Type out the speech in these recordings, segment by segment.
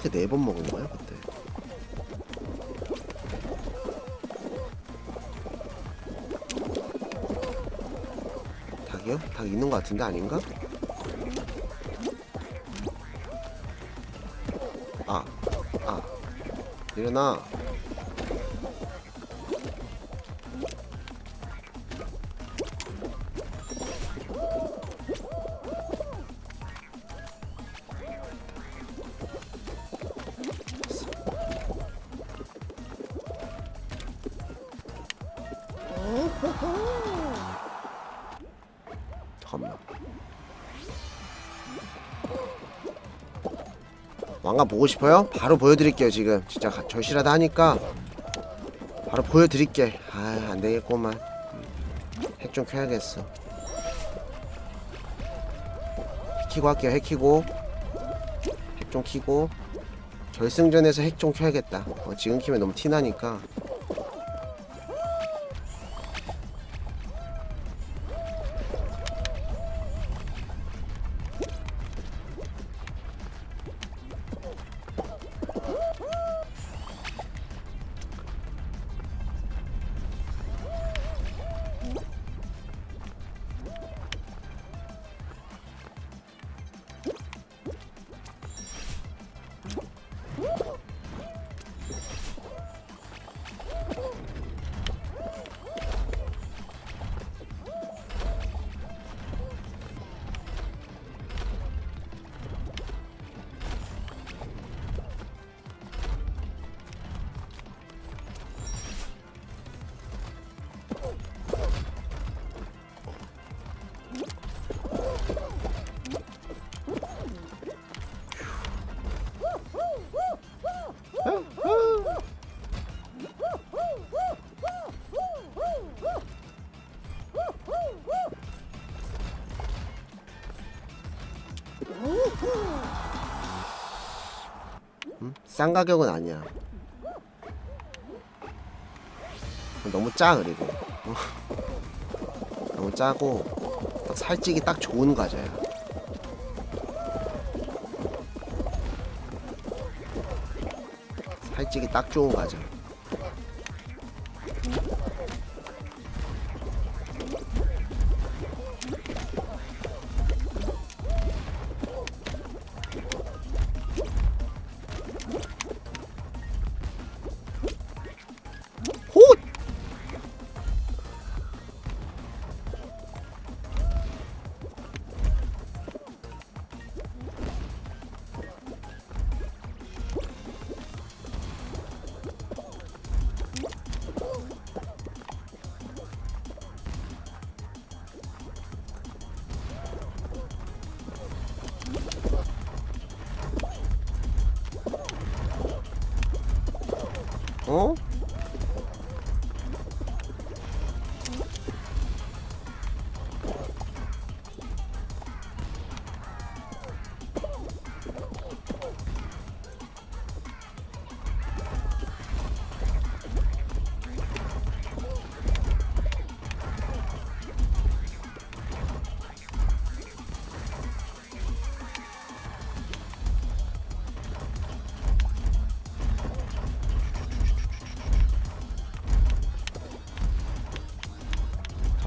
어떻게 네 번 먹은 거야 그때? 닭이요? 닭 있는 거 같은데 아닌가? 아, 아, 일어나. 잠깐만. 왕관 보고 싶어요? 바로 보여드릴게요 지금. 진짜 가- 절실하다 하니까. 바로 보여드릴게. 아 안되겠구만. 핵 좀 켜야겠어. 키고 할게요 핵 키고. 핵 좀 키고. 결승전에서 핵 좀 켜야겠다. 어, 지금 키면 너무 티나니까 음? 싼 가격은 아니야 너무 짜 그리고 어. 너무 짜고 딱 살찌기 딱 좋은 과자야 살찌기 딱 좋은 과자 어?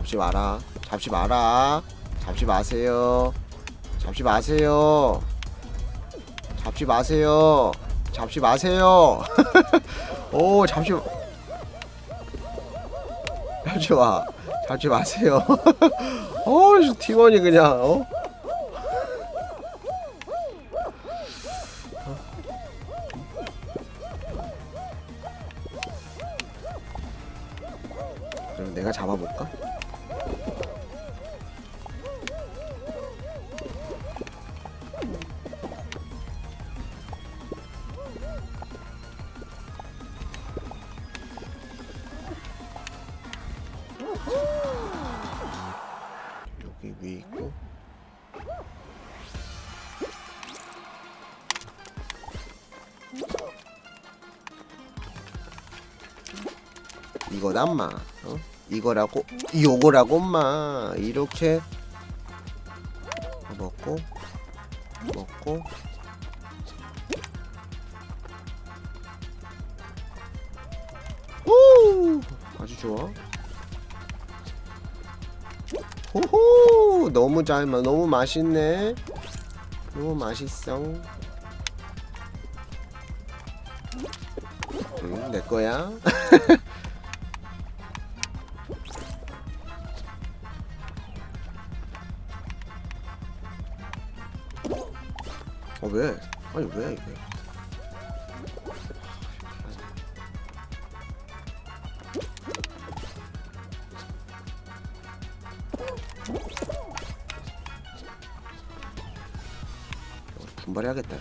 잡지 마라. 잡지 마라. 잡지 마세요. 잡지 마세요. 잡지 마세요. 잡지 마세요. 오, 잡지 마- 잡지 마. 잡지 마세요. 어, 저 팀원이 그냥 어? 내가 잡아볼까? 여기 위에 있고 이거다 마 어? 이거라고? 요거라고 엄마. 이렇게 먹고 먹고. 오! 아주 좋아. 호호! 너무 잘 너무 맛있네. 너무 맛있어. 음, 내 거야? 왜? 아니 왜 이게? 분발해야겠다.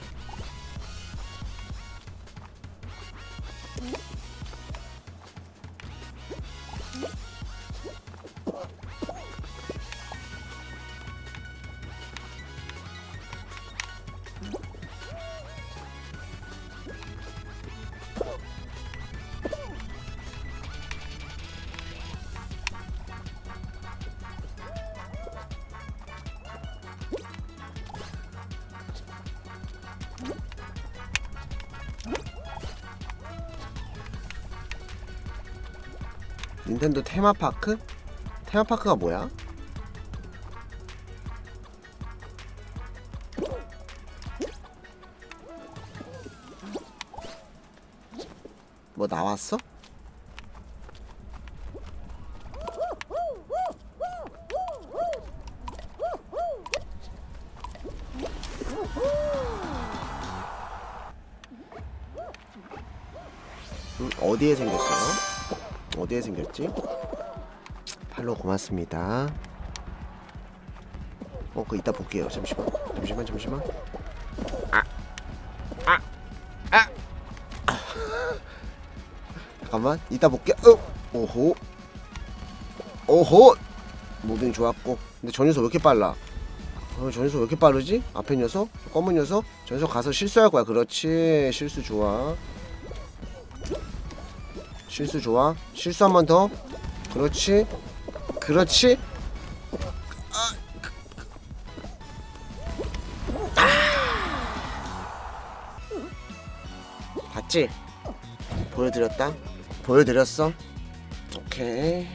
닌텐도 테마파크? 테마파크가 뭐야? 뭐 나왔어? 음, 어디에 생겼어요? 어디에 생겼지? 팔로 고맙습니다. 어, 그 이따 볼게요. 잠시만, 잠시만, 잠시만. 아, 아, 아. 잠깐만, 이따 볼게. 어, 오호, 오호. 무빙 좋았고, 근데 저 녀석 왜 이렇게 빨라? 어, 저 녀석 왜 이렇게 빠르지? 앞에 녀석, 검은 녀석, 저 녀석 가서 실수할 거야. 그렇지, 실수 좋아. 실수 좋아. 실수 한 번 더. 그렇지. 그렇지. 아. 봤지? 보여드렸다. 보여드렸어. 오케이.